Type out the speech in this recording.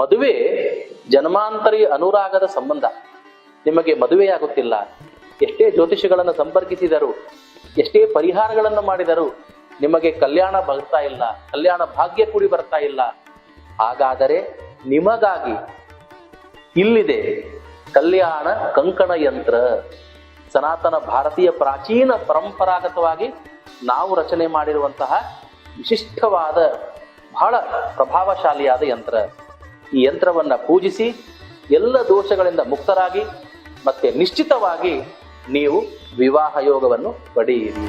ಮದುವೆ ಜನ್ಮಾಂತರಿ ಅನುರಾಗದ ಸಂಬಂಧ. ನಿಮಗೆ ಮದುವೆಯಾಗುತ್ತಿಲ್ಲ. ಎಷ್ಟೇ ಜ್ಯೋತಿಷಿಗಳನ್ನು ಸಂಪರ್ಕಿಸಿದರು, ಎಷ್ಟೇ ಪರಿಹಾರಗಳನ್ನು ಮಾಡಿದರು, ನಿಮಗೆ ಕಲ್ಯಾಣ ಬರ್ತಾ ಇಲ್ಲ, ಕಲ್ಯಾಣ ಭಾಗ್ಯ ಕೂಡಿ ಬರ್ತಾ ಇಲ್ಲ. ಹಾಗಾದರೆ ನಿಮಗಾಗಿ ಇಲ್ಲಿದೆ ಕಲ್ಯಾಣ ಕಂಕಣ ಯಂತ್ರ. ಸನಾತನ ಭಾರತೀಯ ಪ್ರಾಚೀನ ಪರಂಪರಾಗತವಾಗಿ ನಾವು ರಚನೆ ಮಾಡಿರುವಂತಹ ವಿಶಿಷ್ಟವಾದ ಬಹಳ ಪ್ರಭಾವಶಾಲಿಯಾದ ಯಂತ್ರ. ಈ ಯಂತ್ರವನ್ನ ಪೂಜಿಸಿ ಎಲ್ಲ ದೋಷಗಳಿಂದ ಮುಕ್ತರಾಗಿ ಮತ್ತೆ ನಿಶ್ಚಿತವಾಗಿ ನೀವು ವಿವಾಹ ಯೋಗವನ್ನು ಪಡೆಯಿರಿ.